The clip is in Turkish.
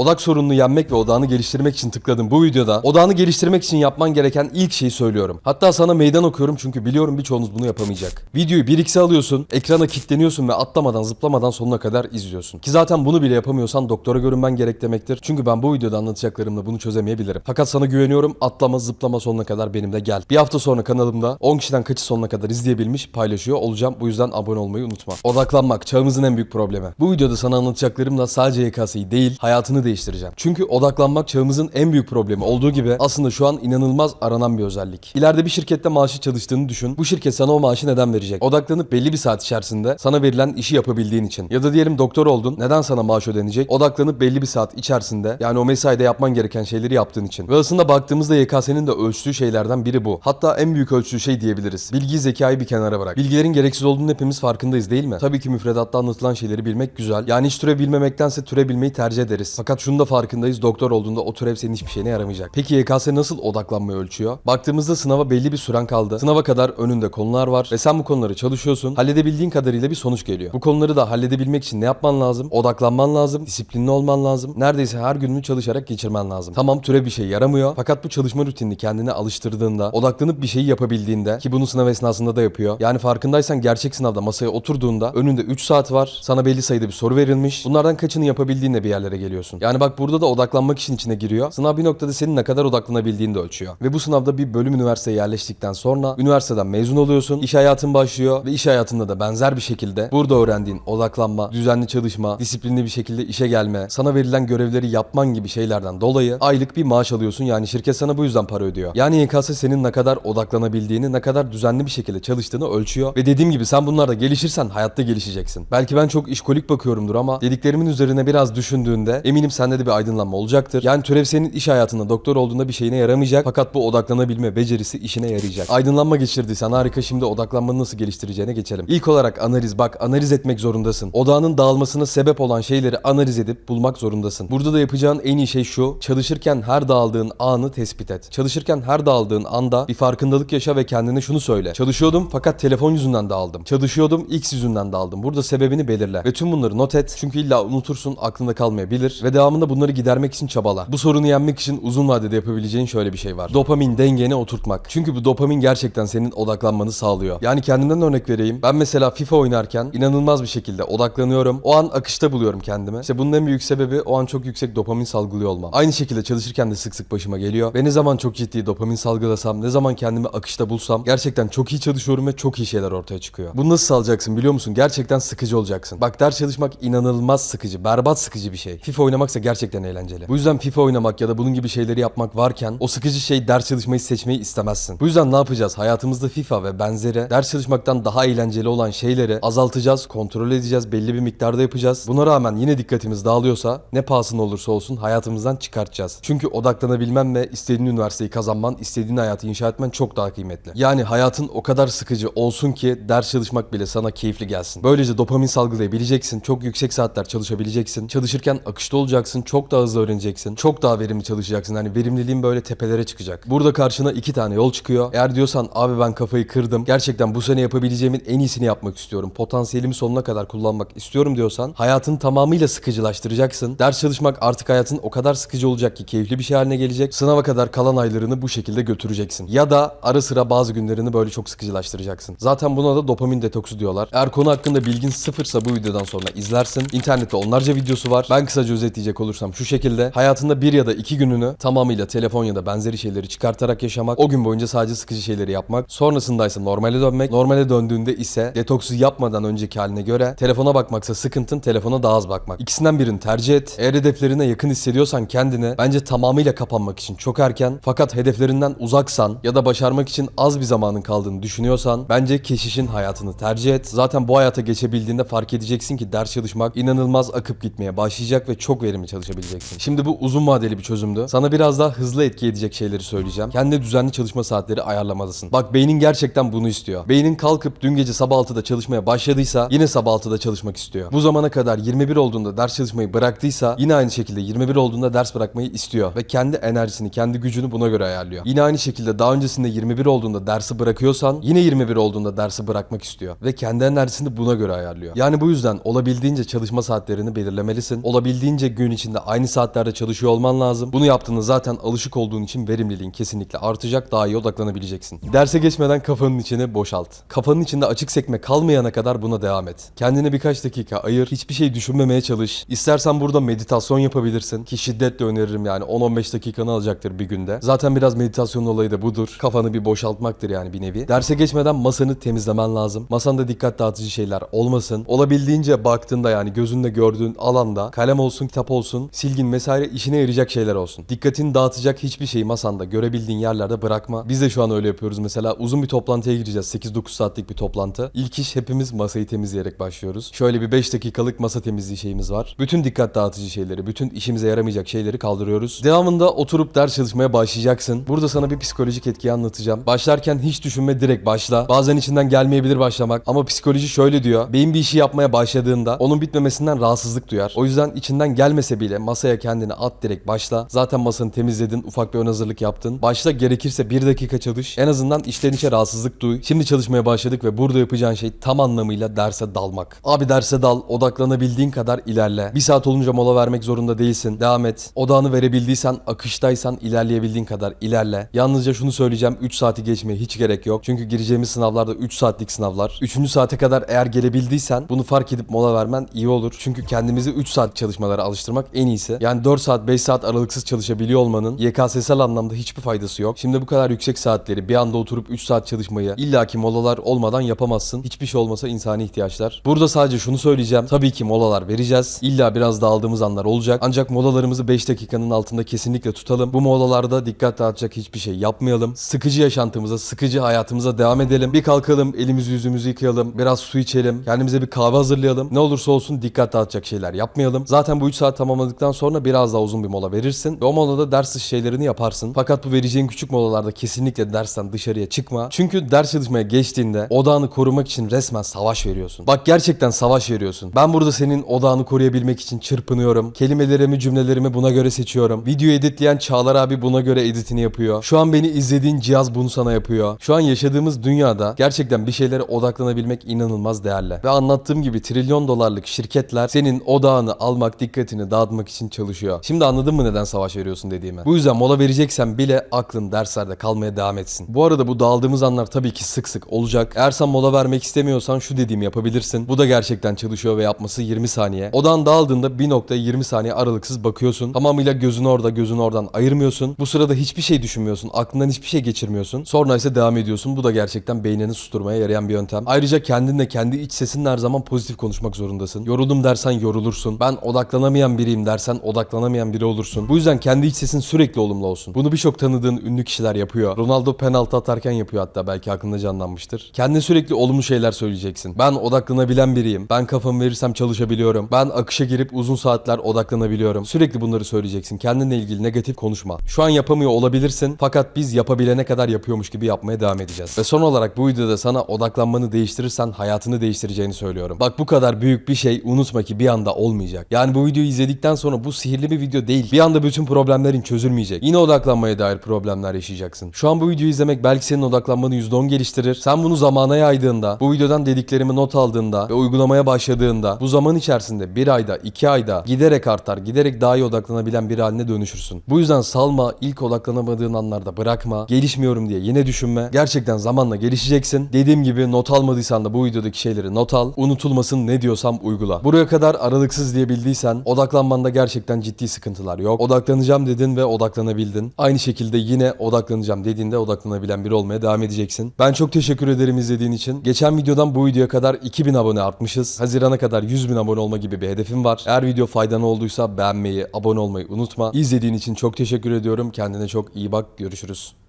Odak sorununu yenmek ve odağını geliştirmek için tıkladım bu videoda odağını geliştirmek için yapman gereken ilk şeyi söylüyorum. Hatta sana meydan okuyorum çünkü biliyorum birçoğunuz bunu yapamayacak. Videoyu 1x'e alıyorsun, ekrana kilitleniyorsun ve atlamadan zıplamadan sonuna kadar izliyorsun. Ki zaten bunu bile yapamıyorsan doktora görünmen gerek demektir. Çünkü ben bu videoda anlatacaklarımla bunu çözemeyebilirim. Fakat sana güveniyorum atlama zıplama sonuna kadar benimle gel. Bir hafta sonra kanalımda 10 kişiden kaçı sonuna kadar izleyebilmiş paylaşıyor olacağım. Bu yüzden abone olmayı unutma. Odaklanmak çağımızın en büyük problemi. Bu videoda sana anlatacaklarımla sadece YKS'yi değil hayatını değiştireceğim. Çünkü odaklanmak çağımızın en büyük problemi olduğu gibi aslında şu an inanılmaz aranan bir özellik. İleride bir şirkette maaşı çalıştığını düşün. Bu şirket sana o maaşı neden verecek? Odaklanıp belli bir saat içerisinde sana verilen işi yapabildiğin için. Ya da diyelim doktor oldun. Neden sana maaş ödenecek? Odaklanıp belli bir saat içerisinde yani o mesaide yapman gereken şeyleri yaptığın için. Ve aslında baktığımızda YKS'nin de ölçtüğü şeylerden biri bu. Hatta en büyük ölçtüğü şey diyebiliriz. Bilgi zekayı bir kenara bırak. Bilgilerin gereksiz olduğunu hepimiz farkındayız değil mi? Tabii ki müfredatta anlatılan şeyleri bilmek güzel. Yani hiç türev bilmemektense türev bilmeyi tercih ederiz. Fakat şunu da farkındayız. Doktor olduğunda o türev senin hiçbir şeyine yaramayacak. Peki YKS nasıl odaklanmayı ölçüyor? Baktığımızda sınava belli bir süren kaldı. Sınava kadar önünde konular var ve sen bu konuları çalışıyorsun. Halledebildiğin kadarıyla bir sonuç geliyor. Bu konuları da halledebilmek için ne yapman lazım? Odaklanman lazım, disiplinli olman lazım. Neredeyse her gününü çalışarak geçirmen lazım. Tamam türev bir şey yaramıyor. Fakat bu çalışma rutinini kendine alıştırdığında, odaklanıp bir şeyi yapabildiğinde ki bunu sınav esnasında da yapıyor. Yani farkındaysan gerçek sınavda masaya oturduğunda önünde 3 saat var. Sana belli sayıda bir soru verilmiş. Bunlardan kaçını yapabildiğinde bir yerlere geliyorsun. Yani bak burada da odaklanmak işin içine giriyor. Sınav bir noktada senin ne kadar odaklanabildiğini de ölçüyor. Ve bu sınavda bir bölüm üniversiteye yerleştikten sonra üniversiteden mezun oluyorsun. İş hayatın başlıyor ve iş hayatında da benzer bir şekilde burada öğrendiğin odaklanma, düzenli çalışma, disiplinli bir şekilde işe gelme, sana verilen görevleri yapman gibi şeylerden dolayı aylık bir maaş alıyorsun. Yani şirket sana bu yüzden para ödüyor. Yani YKS senin ne kadar odaklanabildiğini, ne kadar düzenli bir şekilde çalıştığını ölçüyor. Ve dediğim gibi sen bunlarda gelişirsen hayatta gelişeceksin. Belki ben çok işkolik bakıyorumdur ama dediklerimin üzerine biraz düşündüğünde eminim sende de bir aydınlanma olacaktır. Yani türev senin iş hayatında doktor olduğunda bir şeyine yaramayacak fakat bu odaklanabilme becerisi işine yarayacak. Aydınlanma geçirdiysen harika şimdi odaklanmanı nasıl geliştireceğine geçelim. İlk olarak analiz bak analiz etmek zorundasın. Odağının dağılmasına sebep olan şeyleri analiz edip bulmak zorundasın. Burada da yapacağın en iyi şey şu. Çalışırken her dağıldığın anı tespit et. Çalışırken her dağıldığın anda bir farkındalık yaşa ve kendine şunu söyle. Çalışıyordum fakat telefon yüzünden dağıldım. Çalışıyordum X yüzünden dağıldım. Burada sebebini belirle. Ve tüm bunları not et. Çünkü illa unutursun aklında kalmayabilir. Ve devamında bunları gidermek için çabala. Bu sorunu yenmek için uzun vadede yapabileceğin şöyle bir şey var. Dopamin dengeni oturtmak. Çünkü bu dopamin gerçekten senin odaklanmanı sağlıyor. Yani kendimden örnek vereyim. Ben mesela FIFA oynarken inanılmaz bir şekilde odaklanıyorum. O an akışta buluyorum kendimi. İşte bunun en büyük sebebi o an çok yüksek dopamin salgılıyor olmam. Aynı şekilde çalışırken de sık sık başıma geliyor. Ve ne zaman çok ciddi dopamin salgılasam, ne zaman kendimi akışta bulsam gerçekten çok iyi çalışıyorum ve çok iyi şeyler ortaya çıkıyor. Bunu nasıl sağlayacaksın biliyor musun? Gerçekten sıkıcı olacaksın. Bak ders çalışmak inanılmaz sıkıcı, berbat sıkıcı bir şey. FIFA oynamaksa gerçekten eğlenceli. Bu yüzden FIFA oynamak ya da bunun gibi şeyleri yapmak varken o sıkıcı şey ders çalışmayı seçmeyi istemezsin. Bu yüzden ne yapacağız? Hayatımızda FIFA ve benzeri ders çalışmaktan daha eğlenceli olan şeyleri azaltacağız, kontrol edeceğiz, belli bir miktarda yapacağız. Buna rağmen yine dikkatimiz dağılıyorsa ne pahasına olursa olsun hayatımızdan çıkartacağız. Çünkü odaklanabilmen ve istediğin üniversiteyi kazanman, istediğin hayatı inşa etmen çok daha kıymetli. Yani hayatın o kadar sıkıcı olsun ki ders çalışmak bile sana keyifli gelsin. Böylece dopamin salgılayabileceksin, çok yüksek saatler çalışabileceksin. Çalışırken akışta olacaksın, çok daha hızlı öğreneceksin, çok daha verimli çalışacaksın. Hani verimliliğin böyle tepelere çıkacak. Burada karşına iki tane yol çıkıyor. Eğer diyorsan abi ben kafayı kırdım, gerçekten bu sene yapabileceğimin en iyisini yapmak istiyorum. Potansiyelimi sonuna kadar kullanmak istiyorum diyorsan hayatın tamamıyla sıkıcılaştıracaksın. Ders çalışmak artık hayatın o kadar sıkıcı olacak ki keyifli bir şey haline gelecek. Sınava kadar kalan aylarını bu şekilde götüreceksin. Ya da ara sıra bazı günlerini böyle çok sıkıcılaştıracaksın. Zaten buna da dopamin detoksu diyorlar. Eğer konu hakkında bilgin sıfırsa bu videodan sonra izlersin. İnternette onlarca videosu var. Ben kısaca özetleyecek olursam şu şekilde. Hayatında bir ya da iki gününü tamamıyla telefon ya da benzeri şeyleri çıkartarak yaşamak. O gün boyunca sadece sıkıcı şeyleri yapmak. Sonrasında ise normale dönmek. Normale döndüğünde ise detoksu yapmadan önceki haline göre telefona bakmaksa sıkıntın telefona daha az bakmak. İkisinden birini tercih et. Eğer hedeflerine yakın hissediyorsan kendini bence tamamıyla kapanmak için çok erken. Fakat hedeflerinden uzaksan ya da başarmak için az bir zamanın kaldığını düşünüyorsan bence keşişin hayatını tercih et. Zaten bu hayata geçebildiğinde fark edeceksin ki ders çalışmak inanılmaz akıp gitmeye başlayacak ve çok verimli çalışabileceksin. Şimdi bu uzun vadeli bir çözümdü. Sana biraz daha hızlı etki edecek şeyleri söyleyeceğim. Kendi düzenli çalışma saatleri ayarlamalısın. Bak beynin gerçekten bunu istiyor. Beynin kalkıp dün gece sabah 6'da çalışmaya başladıysa yine sabah 6'da çalışmak istiyor. Bu zamana kadar 21 olduğunda ders çalışmayı bıraktıysa yine aynı şekilde 21 olduğunda ders bırakmayı istiyor ve kendi enerjisini, kendi gücünü buna göre ayarlıyor. Yine aynı şekilde daha öncesinde 21 olduğunda dersi bırakıyorsan yine 21 olduğunda dersi bırakmak istiyor ve kendi enerjisini buna göre ayarlıyor. Yani bu yüzden olabildiğince çalışma saatlerini belirlemelisin. Olabildiğince gün gün içinde aynı saatlerde çalışıyor olman lazım. Bunu yaptığında zaten alışık olduğun için verimliliğin kesinlikle artacak. Daha iyi odaklanabileceksin. Derse geçmeden kafanın içini boşalt. Kafanın içinde açık sekme kalmayana kadar buna devam et. Kendine birkaç dakika ayır. Hiçbir şey düşünmemeye çalış. İstersen burada meditasyon yapabilirsin. Ki şiddetle öneririm yani 10-15 dakikanı alacaktır bir günde. Zaten biraz meditasyon olayı da budur. Kafanı bir boşaltmaktır yani bir nevi. Derse geçmeden masanı temizlemen lazım. Masanda dikkat dağıtıcı şeyler olmasın. Olabildiğince baktığında yani gözünde gördüğün alanda kalem olsun, kitap olsun, silgin vesaire işine yarayacak şeyler olsun. Dikkatini dağıtacak hiçbir şeyi masanda görebildiğin yerlerde bırakma. Biz de şu an öyle yapıyoruz mesela. Uzun bir toplantıya gireceğiz. 8-9 saatlik bir toplantı. İlk iş hepimiz masayı temizleyerek başlıyoruz. Şöyle bir 5 dakikalık masa temizliği şeyimiz var. Bütün dikkat dağıtıcı şeyleri, bütün işimize yaramayacak şeyleri kaldırıyoruz. Devamında oturup ders çalışmaya başlayacaksın. Burada sana bir psikolojik etkiyi anlatacağım. Başlarken hiç düşünme direkt başla. Bazen içinden gelmeyebilir başlamak ama psikoloji şöyle diyor. Beyin bir işi yapmaya başladığında onun bitmemesinden rahatsızlık duyar. O yüzden içinden gelmese bile masaya kendini at direkt başla. Zaten masanı temizledin, ufak bir ön hazırlık yaptın. Başla gerekirse bir dakika çalış. En azından içten içe rahatsızlık duy. Şimdi çalışmaya başladık ve burada yapacağın şey tam anlamıyla derse dalmak. Abi derse dal, odaklanabildiğin kadar ilerle. Bir saat olunca mola vermek zorunda değilsin. Devam et. Odağını verebildiysen, akıştaysan ilerleyebildiğin kadar ilerle. Yalnızca şunu söyleyeceğim. 3 saati geçmeye hiç gerek yok. Çünkü gireceğimiz sınavlarda 3 saatlik sınavlar. 3. saate kadar eğer gelebildiysen bunu fark edip mola vermen iyi olur. Çünkü kendimizi 3 saat çalışmalara alıştırmak en iyisi. Yani 4 saat 5 saat aralıksız çalışabiliyor olmanın YKS'sel anlamda hiçbir faydası yok. Şimdi bu kadar yüksek saatleri bir anda oturup 3 saat çalışmayı illaki molalar olmadan yapamazsın. Hiçbir şey olmasa insani ihtiyaçlar. Burada sadece şunu söyleyeceğim. Tabii ki molalar vereceğiz. İlla biraz dağıldığımız anlar olacak. Ancak molalarımızı 5 dakikanın altında kesinlikle tutalım. Bu molalarda dikkat dağıtacak hiçbir şey yapmayalım. Sıkıcı yaşantımıza, sıkıcı hayatımıza devam edelim. Bir kalkalım, elimizi yüzümüzü yıkayalım, biraz su içelim, kendimize bir kahve hazırlayalım. Ne olursa olsun dikkat dağıtacak şeyler yapmayalım. Zaten bu 3 saat tamamladıktan sonra biraz daha uzun bir mola verirsin. Ve o molada ders dışı şeylerini yaparsın. Fakat bu vereceğin küçük molalarda kesinlikle dersten dışarıya çıkma. Çünkü ders çalışmaya geçtiğinde odağını korumak için resmen savaş veriyorsun. Bak gerçekten savaş veriyorsun. Ben burada senin odağını koruyabilmek için çırpınıyorum. Kelimelerimi, cümlelerimi buna göre seçiyorum. Video editleyen Çağlar abi buna göre editini yapıyor. Şu an beni izlediğin cihaz bunu sana yapıyor. Şu an yaşadığımız dünyada gerçekten bir şeylere odaklanabilmek inanılmaz değerli. Ve anlattığım gibi trilyon dolarlık şirketler senin odağını almak, dikkatini dağıtmak için çalışıyor. Şimdi anladın mı neden savaş veriyorsun dediğimi? Bu yüzden mola vereceksen bile aklın derslerde kalmaya devam etsin. Bu arada bu dağıldığımız anlar tabii ki sık sık olacak. Eğer sen mola vermek istemiyorsan şu dediğimi yapabilirsin. Bu da gerçekten çalışıyor ve yapması 20 saniye. Odan dağıldığında bir noktaya 20 saniye aralıksız bakıyorsun. Tamamıyla gözün orada, gözün oradan ayırmıyorsun. Bu sırada hiçbir şey düşünmüyorsun. Aklından hiçbir şey geçirmiyorsun. Sonra ise devam ediyorsun. Bu da gerçekten beynini susturmaya yarayan bir yöntem. Ayrıca kendinle kendi iç sesinle her zaman pozitif konuşmak zorundasın. Yoruldum dersen yorulursun. Ben odaklanamayan biriyim dersen odaklanamayan biri olursun. Bu yüzden kendi iç sesin sürekli olumlu olsun. Bunu birçok tanıdığın ünlü kişiler yapıyor. Ronaldo penaltı atarken yapıyor hatta belki aklında canlanmıştır. Kendine sürekli olumlu şeyler söyleyeceksin. Ben odaklanabilen biriyim. Ben kafamı verirsem çalışabiliyorum. Ben akışa girip uzun saatler odaklanabiliyorum. Sürekli bunları söyleyeceksin. Kendinle ilgili negatif konuşma. Şu an yapamıyor olabilirsin fakat biz yapabilene kadar yapıyormuş gibi yapmaya devam edeceğiz. Ve son olarak bu videoda sana odaklanmanı değiştirirsen hayatını değiştireceğini söylüyorum. Bak bu kadar büyük bir şey unutma ki bir anda olmayacak. Yani bu videoyu izledikten sonra bu sihirli bir video değil. Bir anda bütün problemlerin çözülmeyecek. Yine odaklanmaya dair problemler yaşayacaksın. Şu an bu videoyu izlemek belki senin odaklanmanı %10 geliştirir. Sen bunu zamana yaydığında, bu videodan dediklerimi not aldığında ve uygulamaya başladığında bu zaman içerisinde bir ayda, iki ayda giderek artar, giderek daha iyi odaklanabilen bir haline dönüşürsün. Bu yüzden salma, ilk odaklanamadığın anlarda bırakma, gelişmiyorum diye yine düşünme. Gerçekten zamanla gelişeceksin. Dediğim gibi not almadıysan da bu videodaki şeyleri not al. Unutulmasın ne diyorsam uygula. Buraya kadar aralıksız diyebildiysen odaklanmanda gerçekten ciddi sıkıntılar yok. Odaklanacağım dedin ve odaklanabildin. Aynı şekilde yine odaklanacağım dediğinde odaklanabilen biri olmaya devam edeceksin. Ben çok teşekkür ederim izlediğin için. Geçen videodan bu videoya kadar 2000 abone artmışız. Hazirana kadar 100 bin abone olma gibi bir hedefim var. Eğer video faydalı olduysa beğenmeyi, abone olmayı unutma. İzlediğin için çok teşekkür ediyorum. Kendine çok iyi bak. Görüşürüz.